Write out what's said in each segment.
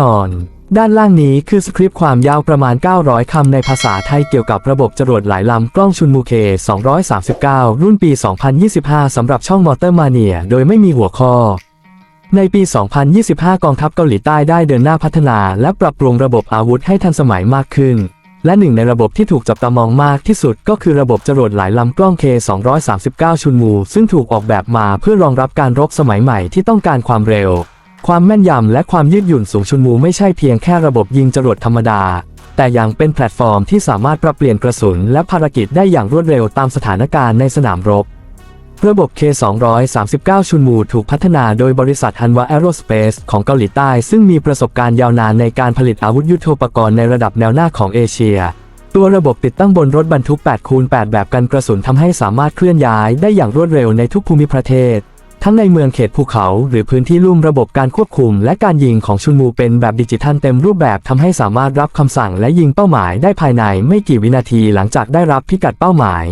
นอน ด้านล่างนี้คือสคริปต์ความยาวประมาณ 900 คำในภาษาไทยเกี่ยวกับระบบจรวดหลายลำกล้องชุนมูเค 239 รุ่นปี 2025 สำหรับช่องมอเตอร์มาเนีย โดยไม่มีหัวข้อ ในปี 2025 กองทัพเกาหลีใต้ได้เดินหน้าพัฒนา และปรับปรุงระบบอาวุธให้ทันสมัยมากขึ้นและหนึ่งในระบบที่ถูกจับตามองมากที่สุดก็คือระบบจรวดหลายลำกล้อง K239 ชุนมู ซึ่งถูกออกแบบมาเพื่อรองรับการรบสมัยใหม่ที่ต้องการความเร็ว ความแม่นยำและความยืดหยุ่นสูงชุนมูไม่ใช่เพียงแค่ระบบยิงจรวดธรรมดา แต่ยังเป็นแพลตฟอร์มที่สามารถปรับเปลี่ยนกระสุนและภารกิจได้อย่างรวดเร็วตามสถานการณ์ในสนามรบ ระบบ K239 ชุนมูถูกพัฒนาโดยบริษัทฮันวาแอโรสเปซของเกาหลีใต้ซึ่งมีประสบการณ์ยาวนานในการผลิตอาวุธยุทโธปกรณ์ในระดับแนวหน้าของเอเชียตัวระบบติดตั้งบนรถบรรทุก 8 คูณ 8 แบบกันกระสุนทำให้สามารถเคลื่อนย้ายได้อย่างรวดเร็วในทุกภูมิประเทศ ทั้งในเมืองเขตภูเขา หรือพื้นที่ลุ่มระบบการควบคุม และการยิงของชุนมูเป็นแบบดิจิทัลเต็มรูปแบบทำให้สามารถรับคำสั่งและยิงเป้าหมายได้ภายในไม่กี่วินาทีหลังจากได้รับพิกัดเป้าหมาย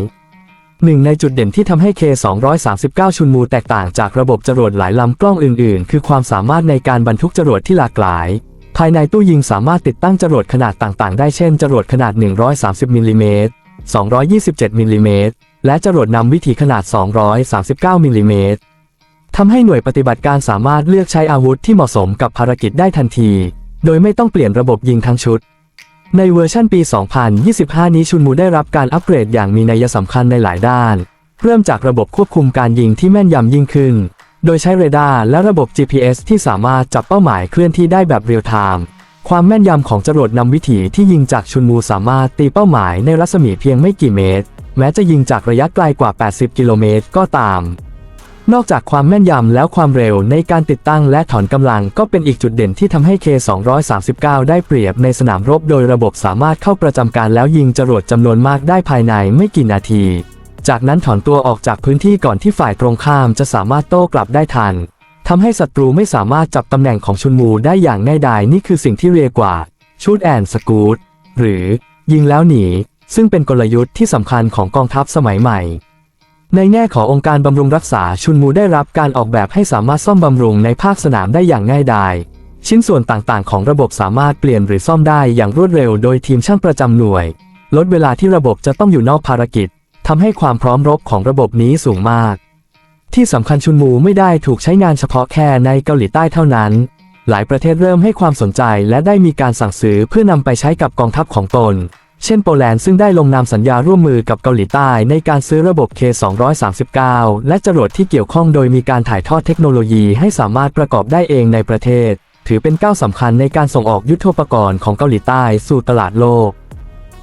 หนึ่งในจุดเด่นที่ทำให้ K239 ชุนมูแตกต่างจากระบบจรวดหลายลำกล้องอื่นๆ คือความสามารถในการบรรทุกจรวดที่หลากหลาย ภายในตู้ยิงสามารถติดตั้งจรวดขนาดต่างๆ ได้เช่นจรวดขนาด 130มิลลิเมตร227มิลลิเมตรและจรวดนำวิถีขนาด 239มิลลิเมตร ทำให้หน่วยปฏิบัติการสามารถเลือกใช้อาวุธที่เหมาะสมกับภารกิจได้ทันที โดยไม่ต้องเปลี่ยนระบบยิงทั้งชุด ในเวอร์ชันปี 2025 นี้ชุนมูได้รับการอัปเกรดอย่างมีนัยสำคัญในหลายด้าน เริ่มจากระบบควบคุมการยิงที่แม่นยำยิ่งขึ้น โดยใช้เรดาร์และระบบ GPS ที่สามารถจับเป้าหมายเคลื่อนที่ได้แบบเรียลไทม์ความแม่นยำของจรวดนำวิถีที่ยิงจากชุนมูสามารถตีเป้าหมายในรัศมีเพียงไม่กี่เมตร แม้จะยิงจากระยะไกลกว่า 80 กิโลเมตรก็ตาม นอกจากความแม่นยำแล้วความเร็วในการติดตั้งและถอนกำลังก็เป็นอีกจุดเด่นที่ทำให้ K239 ได้เปรียบในสนามรบโดยระบบสามารถเข้าประจำการแล้วยิงจรวดจำนวนมากได้ภายในไม่กี่นาที จากนั้นถอนตัวออกจากพื้นที่ก่อนที่ฝ่ายตรงข้ามจะสามารถโต้กลับได้ทันทำให้ศัตรูไม่สามารถจับตำแหน่งของชุนมูได้อย่างง่ายดายนี่คือสิ่งที่เรียกว่าชูดแอนสกูดหรือยิงแล้วหนี ซึ่งเป็นกลยุทธ์ที่สำคัญของกองทัพสมัยใหม่ ในแง่ขององค์การบำรุงรักษาชุนมูได้รับการออกแบบให้สามารถซ่อมบำรุงในภาคสนามได้อย่างง่ายดายชิ้นส่วนต่างๆ ของระบบสามารถเปลี่ยนหรือซ่อมได้อย่างรวดเร็วโดยทีมช่างประจำหน่วย ลดเวลาที่ระบบจะต้องอยู่นอกภารกิจทำให้ความพร้อมรบของระบบนี้สูงมาก ที่สำคัญชุนมูไม่ได้ถูกใช้งานเฉพาะแค่ในเกาหลีใต้เท่านั้น หลายประเทศเริ่มให้ความสนใจและได้มีการสั่งซื้อเพื่อนำไปใช้กับกองทัพของตน เช่นโปแลนด์ซึ่งได้ลงนามสัญญาร่วมมือกับเกาหลีใต้ในการซื้อระบบ K239 และจรวดที่เกี่ยวข้องโดยมีการถ่ายทอดเทคโนโลยีให้สามารถประกอบได้เองในประเทศ ถือเป็นก้าวสำคัญในการส่งออกยุทโธปกรณ์ของเกาหลีใต้สู่ตลาดโลก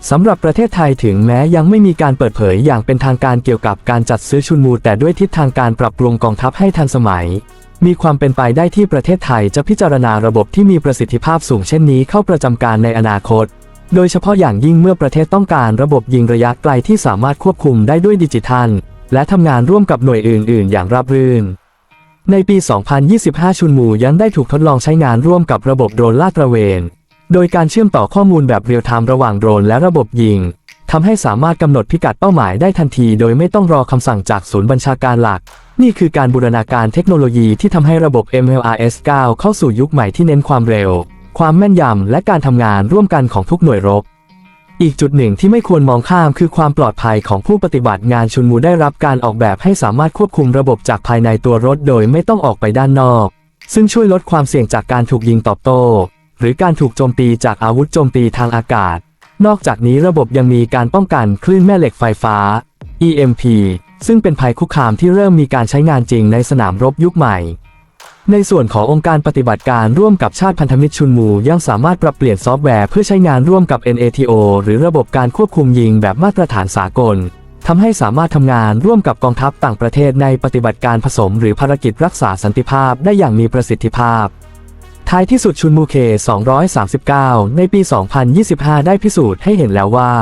สำหรับประเทศไทยถึงแม้ยังไม่มีการเปิดเผยอย่างเป็นทางการเกี่ยวกับการจัดซื้อชุนมูแต่ด้วยทิศทางการปรับปรุงกองทัพให้ทันสมัย มีความเป็นไปได้ที่ประเทศไทยจะพิจารณาระบบที่มีประสิทธิภาพสูงเช่นนี้เข้าประจำการในอนาคต โดยเฉพาะอย่างยิ่งเมื่อประเทศต้องการระบบยิงระยะไกลที่สามารถควบคุมได้ด้วยดิจิทัล และทำงานร่วมกับหน่วยอื่น ๆ อย่างราบรื่น ในปี 2025 ชุนมูยังได้ถูกทดลองใช้งานร่วมกับระบบโดรนลาดตระเวน โดยการเชื่อมต่อข้อมูลแบบเรียลไทม์ระหว่างโดรนและระบบยิงทำให้สามารถกำหนดพิกัดเป้าหมายได้ทันที โดยไม่ต้องรอคำสั่งจากศูนย์บัญชาการหลัก นี่คือการบูรณาการเทคโนโลยีที่ทำให้ระบบ MLRS 9เข้าสู่ยุคใหม่ที่เน้นความเร็ว ความแม่นยำและการทำงานร่วมกันของทุกหน่วยรบ อีกจุดหนึ่งที่ไม่ควรมองข้ามคือความปลอดภัยของผู้ปฏิบัติงานชุนมูได้รับการออกแบบให้สามารถควบคุมระบบจากภายในตัวรถโดยไม่ต้องออกไปด้านนอก ซึ่งช่วยลดความเสี่ยงจากการถูกยิงตอบโต้ หรือการถูกโจมตีจากอาวุธโจมตีทางอากาศ นอกจากนี้ระบบยังมีการป้องกันคลื่นแม่เหล็กไฟฟ้า EMP ซึ่งเป็นภัยคุกคามที่เริ่มมีการใช้งานจริงในสนามรบยุคใหม่ ในส่วนขององค์การปฏิบัติการร่วมกับชาติพันธมิตรชุนมูยังสามารถปรับเปลี่ยนซอฟต์แวร์เพื่อใช้งานร่วมกับ NATO หรือระบบการควบคุมยิงแบบมาตรฐานสากลทำให้สามารถทำงานร่วมกับกองทัพต่างประเทศในปฏิบัติการผสมหรือภารกิจรักษาสันติภาพได้อย่างมีประสิทธิภาพ ท้ายที่สุดชุนมูเค 239 ในปี 2025 ได้พิสูจน์ให้เห็นแล้วว่า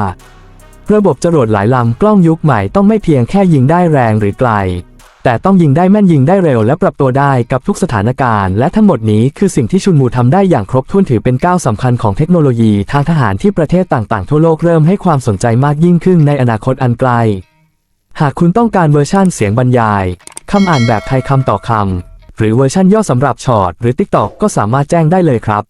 ระบบจรวดหลายลำกล้องยุคใหม่ต้องไม่เพียงแค่ยิงได้แรงหรือไกล แต่ต้องยิงได้แม่นยิงได้เร็วและปรับตัวได้กับทุกสถานการณ์ และทั้งหมดนี้คือสิ่งที่ชุนมูทำได้อย่างครบถ้วนถือเป็นก้าวสำคัญของเทคโนโลยีทางทหารที่ประเทศต่างๆ ทั่วโลกเริ่มให้ความสนใจมากยิ่งขึ้นในอนาคตอันไกล หากคุณต้องการเวอร์ชั่นเสียงบรรยายคำอ่านแบบไทยคำต่อคำหรือเวอร์ชั่นย่อสำหรับช็อตหรือ TikTok ก็สามารถแจ้งได้เลยครับ